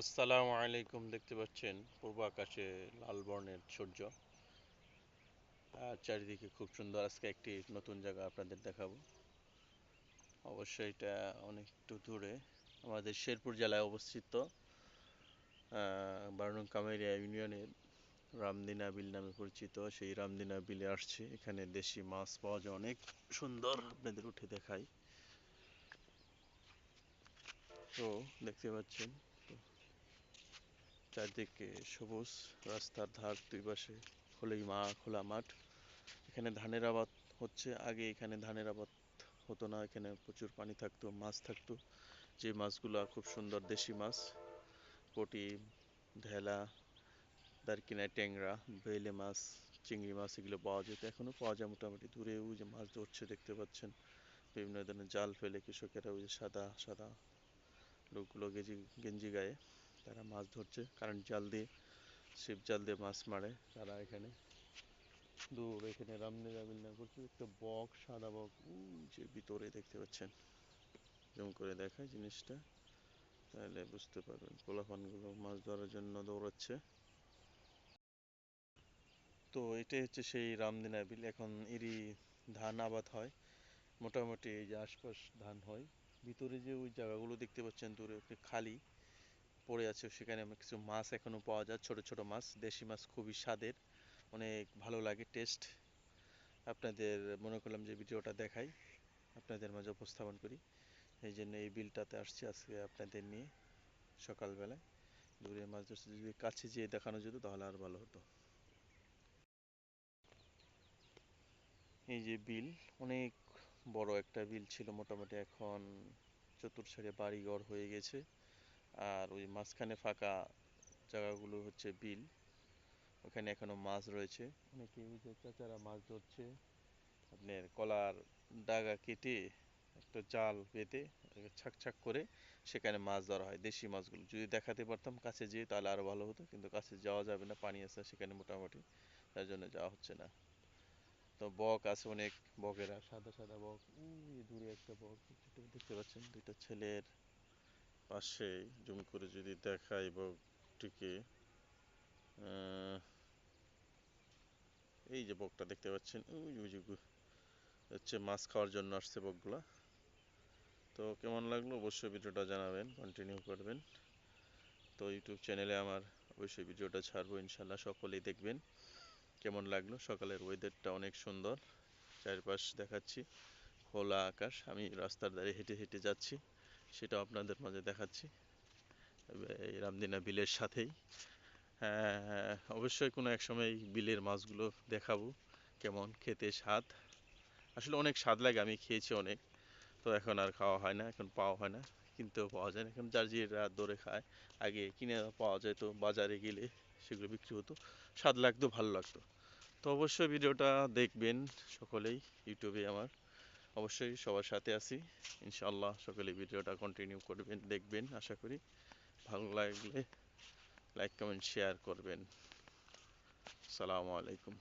আসসালামু আলাইকুম, দেখতে পাচ্ছেন পূর্ব আকাশে লাল বর্ণের সূর্য। আর চারিদিকে খুব সুন্দর। আজকে একটি নতুন জায়গা আপনাদের দেখাবো। অবশ্যই এটা অনেক একটু দূরে। আমাদের শেরপুর জেলায় অবস্থিত বারনুং কামেরিয়া ইউনিয়নের রামদিনা বিল নামে পরিচিত। সেই রামদিনা বিলে আসছে। এখানে দেশি মাছ পাওয়া যায় অনেক সুন্দর। আপনাদের উঠে দেখাই। তো, দেখতে পাচ্ছেন চারদিকে সবুজ, রাস্তার ধার দুই পাশে খোলাই মা, খোলা মাঠ। এখানে ধানের আবাদ হচ্ছে। আগে এখানে ধানের আবাদ হতো না, এখানে প্রচুর পানি থাকতো, মাছ থাকতো। যে মাছগুলো খুব সুন্দর দেশি মাছ, পটি ঢেলা দারকিনা ট্যাংরা, বেলে মাছ, চিংড়ি মাছ এগুলো পাওয়া যেত। এখনও পাওয়া যায় মোটামুটি। দূরে ওই যে মাছ ধরছে দেখতে পাচ্ছেন। বিভিন্ন ধরনের জাল ফেলে কৃষকেরা ওই যে সাদা সাদা লোকগুলো গেঞ্জি গেঞ্জি গায়ে। তারা মাছ ধরছে কারেন্ট জাল দিয়ে ছিপ জাল দিয়ে মাছ মারে তারা এখানে। দূর এখানে রামনে রামিল করছে, একটা বক, সাদা বক যে ভিতরে দেখতে পাচ্ছেন। যেমন করে দেখায় জিনিসটা, তাহলে বুঝতে পারবেন পোলাপানগুলো মাছ ধরার জন্য দৌড়াচ্ছে। তো এটাই হচ্ছে সেই রামদিনা বিল এখন এরই ধান আবাদ হয়। মোটামুটি এই যে আশপাশ ধান হয়, ভিতরে যে ওই জায়গাগুলো দেখতে পাচ্ছেন দূরে খালি। পড়ে আছে, সেখানে কিছু মাছ এখনও পাওয়া যায়, ছোট ছোট মাছ, দেশি মাছ খুবই স্বাদের, অনেক ভালো লাগে টেস্ট আপনাদের মনে করলাম যে ভিডিওটা দেখাই, আপনাদের মাঝে উপস্থাপন করি। এই জন্য এই বিলটাতে আসছি আজকে আপনাদের নিয়ে, সকালবেলায়। দূরে মাছ ধরছে, যদি কাছে যেয়ে দেখানো যেত তাহলে আর ভালো হতো। এই যে বিল, অনেক বড় একটা বিল ছিল, মোটামুটি এখন চতুর্সারে বাড়িঘর হয়ে গেছে। আর ওই মাঝখানে ফাঁকা জায়গাগুলো হচ্ছে বিল। ওখানে এখনও মাছ রয়েছে। অনেকে ওই যে চাচারা মাছ ধরছে। আপনার কলার ডাগা কেটে একটা জাল বেঁধে ছাক ছাক করে সেখানে মাছ ধরা হয়, দেশি মাছগুলো। যদি দেখাতে পারতাম কাছে যেয়ে তাহলে আরও ভালো হতো, কিন্তু কাছে যাওয়া যাবে না, পানি আছে সেখানে মোটামুটি। তার জন্য যাওয়া হচ্ছে না। তো বক আছে অনেক, বকেরা, সাদা সাদা বক দূরে একটা বক, দেখতে পাচ্ছেন দুইটা ছেলের পাশে জুম করে যদি দেখাই বকটিকে এই যে বকটা দেখতে পাচ্ছেন ওই হচ্ছে মাছ খাওয়ার জন্য আসছে বকগুলা তো কেমন লাগল? অবশ্যই ভিডিওটা জানাবেন কন্টিনিউ করবেন। তো ইউটিউব চ্যানেলে আমার অবশ্যই ভিডিওটা ছাড়বো ইনশাল্লাহ সকলেই দেখবেন। কেমন লাগল? সকালের ওয়েদারটা অনেক সুন্দর। চারপাশ দেখাচ্ছি, খোলা আকাশ। আমি রাস্তার ধারে হেঁটে হেঁটে যাচ্ছি। সেটাও আপনাদের মাঝে দেখাচ্ছি। এই রামদিনা বিলের সাথেই। হ্যাঁ, অবশ্যই কোনো এক সময় বিলের মাছগুলো দেখাবো কেমন খেতে স্বাদ। আসলে অনেক স্বাদ লাগে আমি খেয়েছি অনেক। তো এখন আর খাওয়া হয় না এখন পাওয়া হয় না কিনতেও পাওয়া যায় না। এখন রাত ধরে খায় আগে কিনে পাওয়া যেত বাজারে গেলে সেগুলো বিক্রি হতো স্বাদ লাগতো ভালো লাগতো। তো অবশ্যই ভিডিওটা দেখবেন সকলেই ইউটিউবে আমার। অবশ্যই সবার সাথে আছি। ইনশাল্লাহ সকলে ভিডিওটা কন্টিনিউ করবেন, দেখবেন, আশা করি। ভালো লাগলে লাইক কমেন্ট শেয়ার করবেন। সালামু আলাইকুম।